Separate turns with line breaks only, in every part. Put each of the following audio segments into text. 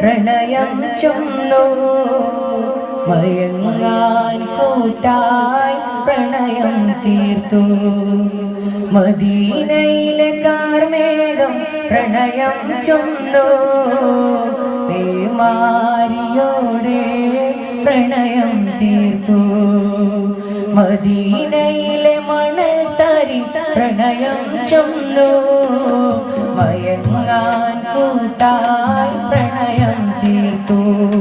പ്രണയം ചൊന്നു. മയങ്ങാൻ കൂട്ടായി പ്രണയം തീർത്തു. മദീനയിലെ കാർമേഘം പ്രണയം ചൊന്നു. പേമാരിയോടെ പ്രണയം തീർത്തു. മദീനയിലെ മണൽ തരി പ്രണയം ചൊന്നു. മയങ്ങാൻ കൂട്ടായി തീർത്തു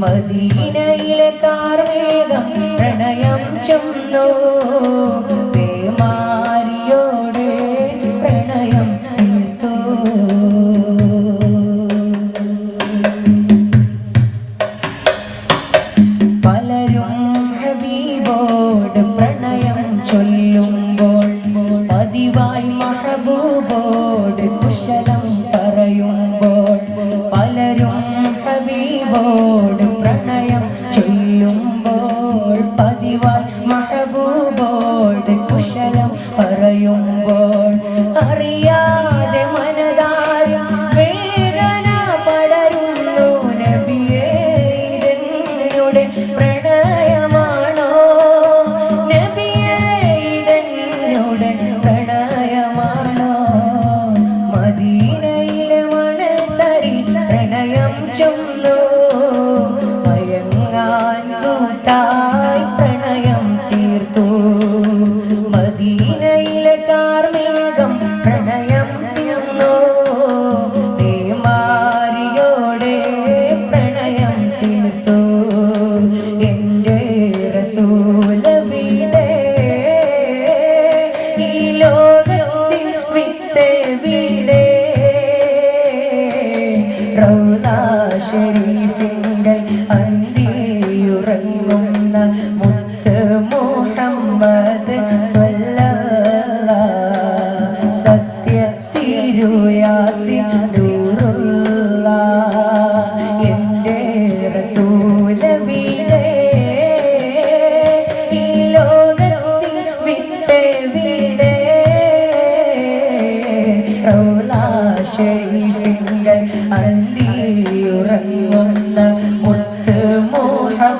മദീനയിലെ കാർമേഘം പ്രണയം ചൊന്നു പേമാരിയോടെ പ്രണയം പലരും ഹബീബോട് പ്രണയം ചൊല്ലുമ്പോൾ പതിവായി മഹബൂബോട് കുശലം പറയുമ്പോൾ പലരും ഹബീബോട്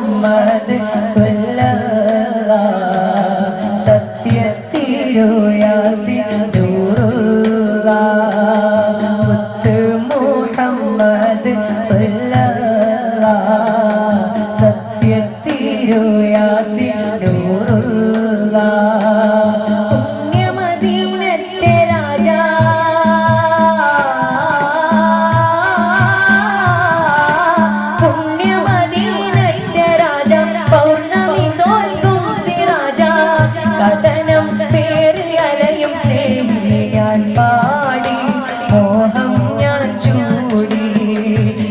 my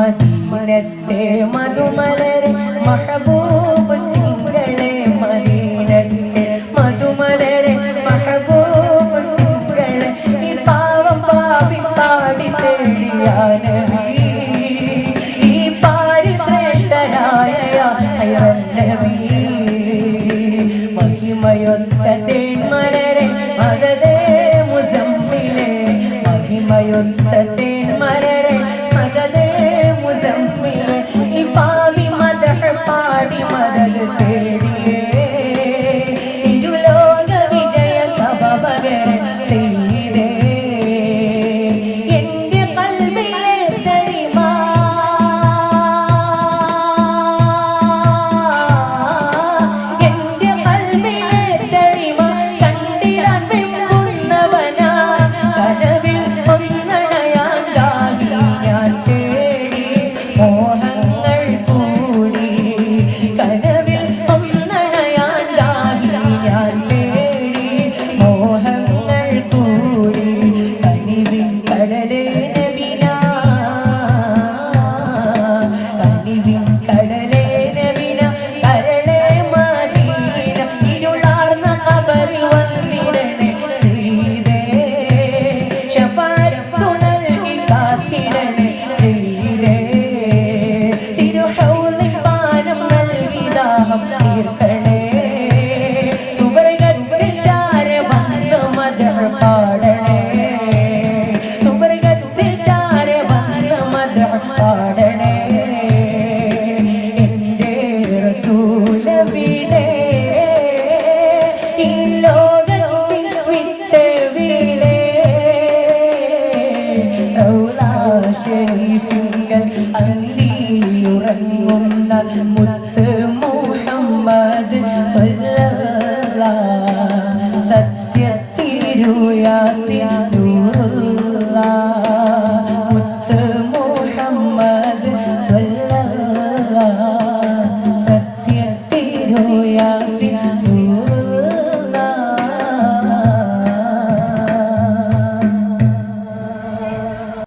മദീനത്തെ മധുമലരെ മഹബൂബ് തിങ്കളെ മദീനത്തെ മധുമലരെ മഹബൂബ് തിങ്കളെ ഈ പാവം പാവി പാടി തേടിയാണ് ഈ പാരി ശ്രേഷ്ഠനായ മഹിമയൊത്ത തേന്മലരെ മതതേ മുസമ്മിലെ മഹിമയൊത്ത തേന്മലരെ இருக்க